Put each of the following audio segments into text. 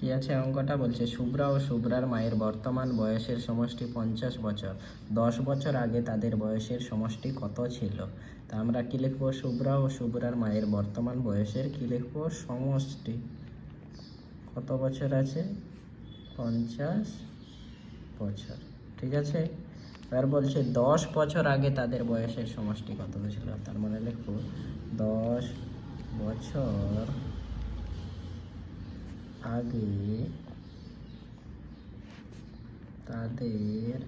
কি আছে অঙ্কটা বলছে, শুভ্রা ও শুভ্রার মায়ের বর্তমান বয়সের সমষ্টি পঞ্চাশ বছর। দশ বছর আগে তাদের বয়সের সমষ্টি কত ছিল? তা আমরা কি লিখব? শুভ্রা ও শুভ্রার মায়ের বর্তমান বয়সের কি লিখব? সমষ্টি। কত বছর আছে? পঞ্চাশ বছর। ঠিক আছে? এবার বলছে, দশ বছর আগে তাদের বয়সের সমষ্টি কত ছিল তার মানে লিখব, দশ বছর আগে তাদের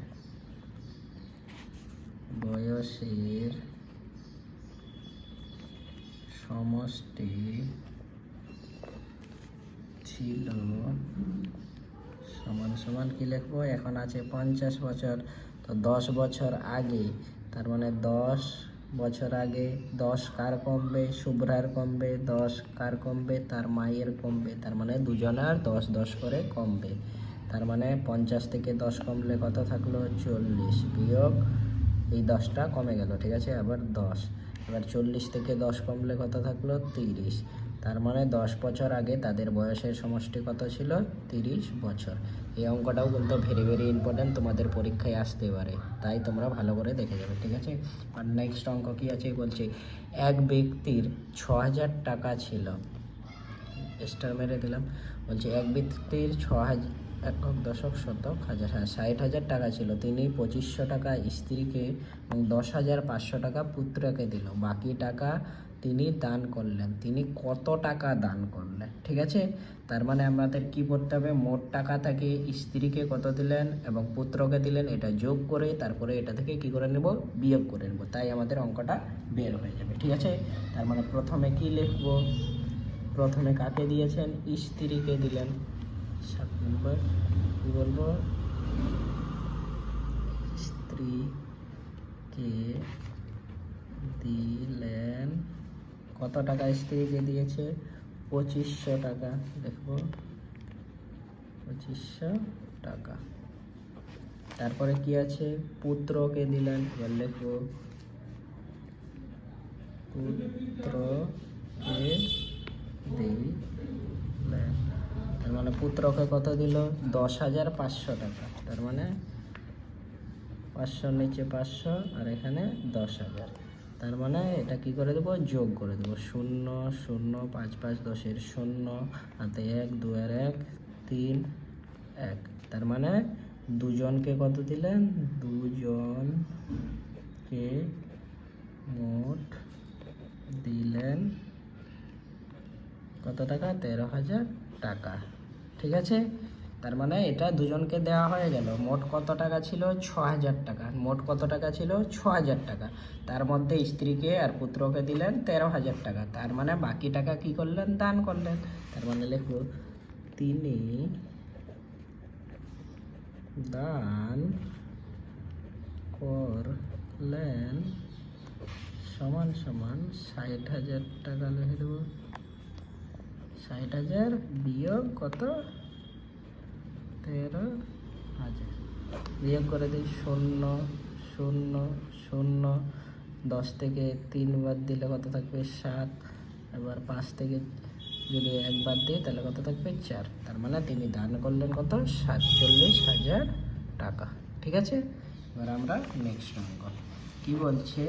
বয়সের সমষ্টি ছিল সমান সমান কি লিখব? এখন আছে পঞ্চাশ বছর, তো দশ বছর আগে, তার মানে দশ বছর আগে দশ কার কমবে, শুভ্রার কমবে, দশ কার কমবে, তার মায়ের কমবে, তার মানে দুজনার দশ দশ করে কমবে। তার মানে পঞ্চাশ থেকে দশ কমলে কত থাকল? চল্লিশ। বিয়োগ এই দশটা কমে গেল, ঠিক আছে? আবার দশ। এবার চল্লিশ থেকে দশ কমলে কত থাকল? তিরিশ। তার মানে দশ বছর আগে তাদের বয়সের সমষ্টি কত ছিল? তিরিশ বছর। এই অঙ্কটাও কিন্তু ভেরি ভেরি ইম্পর্ট্যান্ট তোমাদের পরীক্ষায় আসতে পারে। তাই তোমরা ভালো করে দেখে যাবে, ঠিক আছে? আর নেক্সট অঙ্ক কি আছে? বলছে, এক ব্যক্তির ছ হাজার টাকা ছিল। স্টার মেরে দিলাম। বলছে, এক ব্যক্তির ছ হাজার একক দশক, শতক, হাজার হ্যাঁ ষাট হাজার টাকা ছিল। তিনি পঁচিশশো টাকা স্ত্রীকে এবং দশ হাজার পাঁচশো টাকা পুত্রকে দিল। বাকি টাকা তিনি দান করলেন। তিনি কত টাকা দান করলেন, ঠিক আছে? তার মানে আমাদের কি করতে হবে? মোট টাকা থেকে স্ত্রীকে কত দিলেন এবং পুত্রকে দিলেন, এটা যোগ করে তারপরে এটা থেকে কি করে নেব? বিয়োগ করে নেব। তাই আমাদের অঙ্কটা বের হয়ে যাবে, ঠিক আছে? তার মানে প্রথমে কি লিখব? প্রথমে কাকে দিয়েছেন? স্ত্রীকে দিলেন। সাত নম্বর, কি বলব? স্ত্রীকে দিলেন কত টাকা স্ত্রীকে দিয়েছে? পঁচিশশো টাকা। দেখব। পঁচিশশো টাকা। তারপরে কি আছে? পুত্রকে দিলেন। এবার লিখব। পুত্রকে দিলেন। তার মানে পুত্রকে কত দিল? দশ হাজার পাঁচশো টাকা। তার মানে পাঁচশোর নিচে পাঁচশো আর এখানে দশ হাজার। তার মানে এটা কি করে দেবো? যোগ করে দেবো। শূন্য শূন্য, পাঁচ পাঁচ দশের শূন্য। হাতে এক, দু, আর এক, তিন, এক। তার মানে দুজনকে কত দিলেন? দুজনকে মোট দিলেন কত টাকা? তেরো হাজার টাকা। ঠিক আছে? তার মানে এটা দুজনকে দেওয়া হয়ে গেল। মোট কত টাকা ছিল? ছ হাজার টাকা। মোট কত টাকা ছিল? ছ হাজার টাকা। তার মধ্যে স্ত্রীকে আর পুত্রকে দিলেন তেরো হাজার টাকা। তার মানে বাকি টাকা কি করলেন? দান করলেন। তার মানে লিখব তিনি দান করলেন সমান সমান ষাট হাজার টাকা। লিখে দেবো। ষাট হাজার বিয়োগ কত? তেরো হাজার। বিয়োগ করে দিই শূন্য শূন্য শূন্য। দশ থেকে তিন বাদ দিলে কত থাকবে সাত? এবার পাঁচ থেকে যদি একবার দিই, তাহলে কত থাকবে চার? তার মানে তিনি দান করলেন কত? সাতচল্লিশ হাজার টাকা। ঠিক আছে? এবার আমরা নেক্সট অঙ্ক। কী বলছে?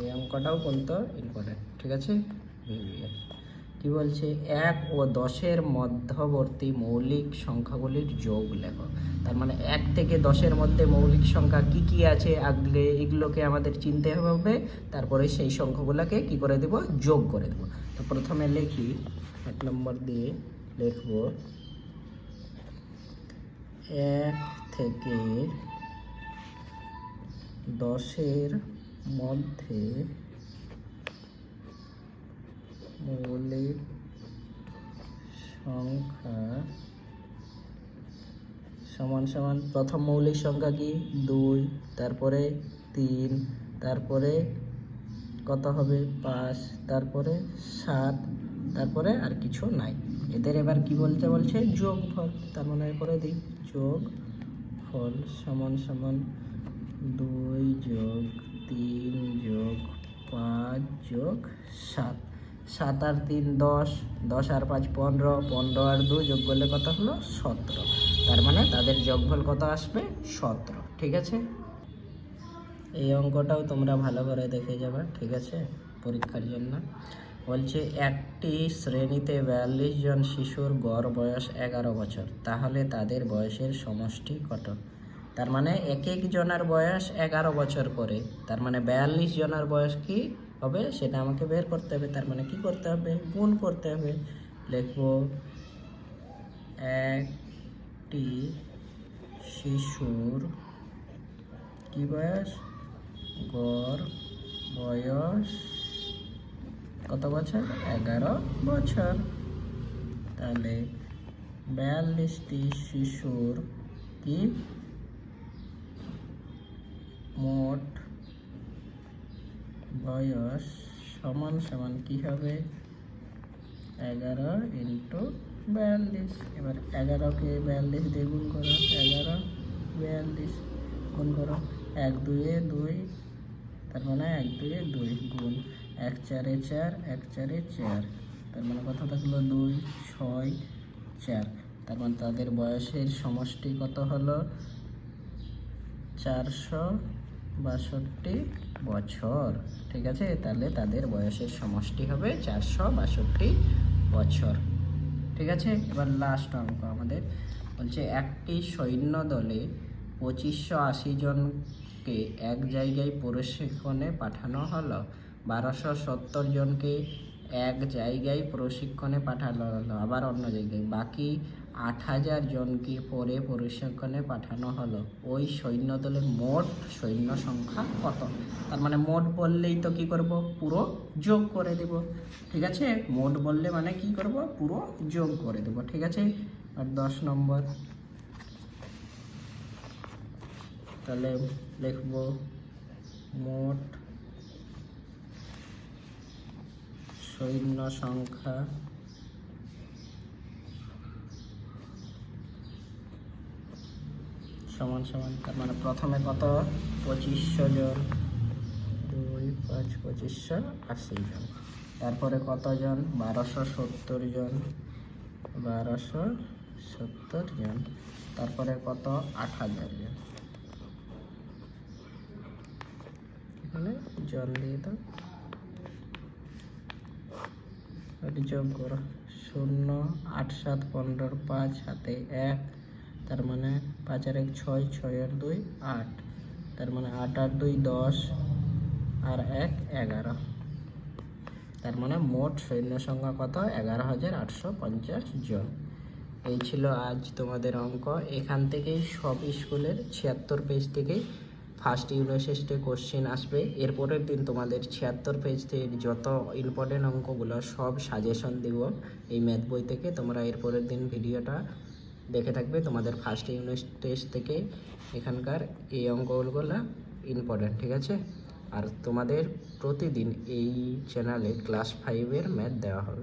এই অঙ্কটাও কিন্তু ইম্পর্টেন্ট ঠিক আছে? ভেবে কি বলছে? এক ও দশের মধ্যবর্তী মৌলিক সংখ্যাগুলির যোগ লেখো। তার মানে এক থেকে দশের মধ্যে মৌলিক সংখ্যা কি কি আছে আগলে এগুলোকে আমাদের চিনতে হবে। তারপরে সেই সংখ্যাগুলোকে কি করে দেব? যোগ করে দেব। তো প্রথমে লিখি, এক নম্বর দিয়ে লিখব, এক থেকে দশের মধ্যে মৌলিক সংখ্যা সমান সমান প্রথম মৌলিক সংখ্যা কি? দুই, তারপরে তিন, তারপরে কত হবে? পাঁচ, তারপরে সাত, তারপরে আর কিছু নাই। এদের এবার কি বলতে বলছে যোগ ফল তার মানে করে দিই। যোগ ফল সমান সমান দুই যোগ তিন যোগ পাঁচ যোগ সাত। সাত আর তিন দশ দশ আর পাঁচ পনেরো পনেরো আর দু যোগ করলে কত হলো? সতেরো। তার মানে তাদের যোগফল কত আসবে? সতেরো। ঠিক আছে? এই অঙ্কটাও তোমরা ভালো করে দেখে যাবে, ঠিক আছে? পরীক্ষার জন্য। বলছে, একটি শ্রেণীতে বিয়াল্লিশ জন শিশুর গড় বয়স এগারো বছর। তাহলে তাদের বয়সের সমষ্টি কত? তার মানে এক এক জনের বয়স এগারো বছর করে। তার মানে বিয়াল্লিশ জনের বয়স কি? হবে, সেটা আমাকে বের করতে হবে, তার মানে কি করতে হবে? গুণ করতে হবে। লিখব একটি শিশুর কি বয়স? গড় বয়স কত বছর? এগারো বছর। তাহলে বিয়াল্লিশটি শিশুর কি মোট বয়স সমান সমান কি হবে? এগারো ইন্টু বিয়াল্লিশ। এবার এগারোকে বিয়াল্লিশ দিয়ে গুণ করো, এগারো, বিয়াল্লিশ। গুণ করো, এক দুয়ে দুই। তার মানে এক দুয়ে দুই, গুণ। এক চারে চার, এক চারে চার। তার মানে কত থাকল? দুই, ছয়, চার। তার মানে তাদের বয়সের সমষ্টি কত হলো? চারশো বাষট্টি বছর। ঠিক আছে? তাহলে তাদের বয়সের সমষ্টি হবে চারশো বাষট্টি বছর। ঠিক আছে? এবার লাস্ট অঙ্ক আমাদের। বলছে, একটি সৈন্য দলে পঁচিশশো আশি জনকে এক জায়গায় প্রশিক্ষণে পাঠানো হলো। বারোশো সত্তর জনকে এক জায়গায় প্রশিক্ষণে পাঠানো হলো। আবার অন্য জায়গায়। বাকি আট হাজার জনকে পরে প্রশিক্ষণে পাঠানো হলো। ওই সৈন্য দলের মোট সৈন্য সংখ্যা কত? তার মানে মোট বললেই তো কি করব? পুরো যোগ করে দেব। ঠিক আছে? মোট বললে মানে কি করব? পুরো যোগ করে দেব। ঠিক আছে? আর দশ নম্বর। তাহলে লিখব মোট সৈন্য সংখ্যা সমান সমান তার মানে প্রথমে কত? পঁচিশশো জন। দুই, পাঁচ, পঁচিশশো আশি জন। তারপরে কতজন বারোশো সত্তর জন। বারোশো সত্তর জন। তারপরে কত? আট হাজার জন। এখানে জন দিয়ে দাও। যোগ করো। শূন্য, আট, সাত, পনেরো, পাঁচ হাতে এক। তার মানে পাঁচ আর এক ছয় ছয় আর দুই, আট। তার মানে আট আর দুই, দশ আর এক, এগারো। তার মানে মোট সৈন্য সংখ্যা কত? এগারো হাজার আটশো পঞ্চাশ জন। এই ছিল আজ তোমাদের অঙ্ক। এখান থেকেই সব স্কুলের ছিয়াত্তর পেজ থেকেই ফার্স্ট ইউনিভার্সিটি কোশ্চেন আসবে। এরপরের দিন তোমাদের ছিয়াত্তর পেজ থেকে যত ইম্পর্টেন্ট অঙ্কগুলো সব সাজেশন দিব এই ম্যাথ বই থেকে। তোমরা এরপরের দিন ভিডিওটা দেখে থাকবে তোমাদের ফার্স্ট ইউনিট টেস্ট থেকে এখানকার এই অঙ্কগুলো ইম্পর্টেন্ট ঠিক আছে? আর তোমাদের প্রতিদিন এই চ্যানেলে ক্লাস ফাইভের ম্যাথ দেওয়া হবে।